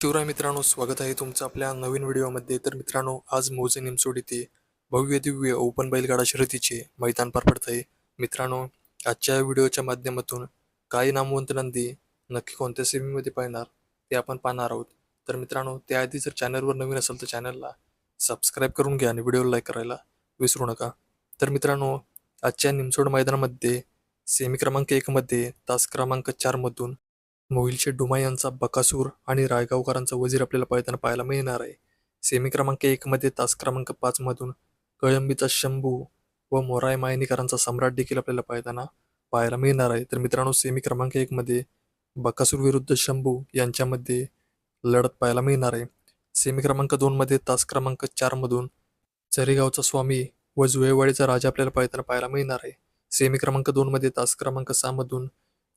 शिवराय मित्रांनो स्वागत आहे तुमचं आपल्या नवीन व्हिडिओमध्ये. तर मित्रांनो आज मोजे निमसोड येथे भव्य दिव्य ओपन बैलगाडा शर्यतीचे मैदान पार पडत आहे. मित्रांनो आजच्या व्हिडिओच्या माध्यमातून काही नामवंत नंदी नक्की कोणत्या सेमीमध्ये पाहणार ते आपण पाहणार आहोत. तर मित्रांनो त्याआधी जर चॅनलवर नवीन असेल तर चॅनलला सबस्क्राईब करून घ्या आणि व्हिडिओला लाईक करायला विसरू नका. तर मित्रांनो आजच्या निमसोड मैदानामध्ये सेमी क्रमांक एकमध्ये तास क्रमांक चारमधून मोहिलशेठ डुमा यांचा बकासूर आणि रायगावकरांचा वजीर आपल्याला पळताना पाहायला मिळणार आहे. सेमी क्रमांक एकमध्ये तास क्रमांक पाचमधून कळंबीचा शंभू व मोराय मायनीकरांचा सम्राट देखील आपल्याला पाहताना पाहायला मिळणार आहे. तर मित्रांनो सेमी क्रमांक एकमध्ये बकासूर विरुद्ध शंभू यांच्यामध्ये लढत पाहायला मिळणार आहे. सेमी क्रमांक दोनमध्ये तास क्रमांक चारमधून चरेगावचा स्वामी व जुळेवाडीचा राजा आपल्याला पाहताना पाहायला मिळणार आहे. सेमी क्रमांक दोनमध्ये तास क्रमांक सहामधून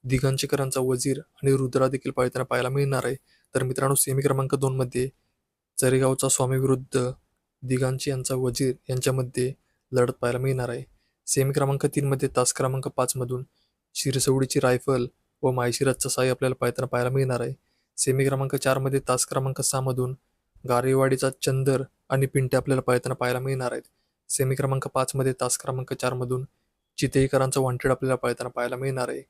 दिघांचेकरांचा वजीर आणि रुद्रा देखील पाळताना पाहायला मिळणार आहे. तर मित्रांनो सेमी क्रमांक दोनमध्ये चरेगावचा स्वामी विरुद्ध यांचा वजीर यांच्यामध्ये लढत पाहायला मिळणार आहे. सेमी क्रमांक तीनमध्ये तास क्रमांक पाचमधून शिरसवडीची रायफल व मायशिराजचा साई आपल्याला पाहताना पाहायला मिळणार आहे. सेमी क्रमांक चारमध्ये तास क्रमांक सहामधून गारेवाडीचा चंदर आणि पिंटे आपल्याला पाहताना पाहायला मिळणार आहेत. सेमी क्रमांक पाचमध्ये तास क्रमांक चारमधून चितेईकरांचा वॉन्टेड आपल्याला पाळताना पाहायला मिळणार आहे.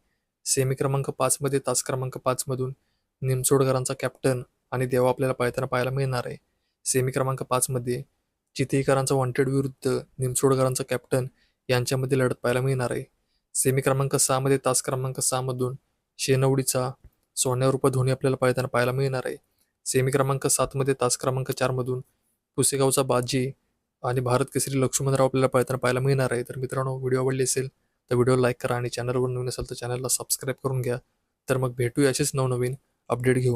सेमी क्रमांक पाचमध्ये तास क्रमांक पाचमधून निमसोडकरांचा कॅप्टन आणि देवा आपल्याला पाळताना पाहायला मिळणार आहे. सेमी क्रमांक पाचमध्ये चितेकरांचा वॉन्टेड विरुद्ध निमसोडकरांचा कॅप्टन यांच्यामध्ये लढत पाहायला मिळणार आहे. सेमी क्रमांक सहामध्ये तास क्रमांक सहामधून शेनवडीचा सोन्यारूप धोनी आपल्याला पाळताना पाहायला मिळणार आहे. सेमी क्रमांक सातमध्ये तास क्रमांक चारमधून पुसेगावचा बाजी आणि भारत केसरी लक्ष्मणराव आपल्याला पाळताना पाहायला मिळणार आहे. तर मित्रांनो व्हिडिओ आवडली असेल तर व्हिडिओ लाईक करा आणि चॅनलवर नवीन असेल तर चॅनलला सबस्क्राईब करून घ्या. तर मग भेटू असेच नवनवीन अपडेट घेऊन.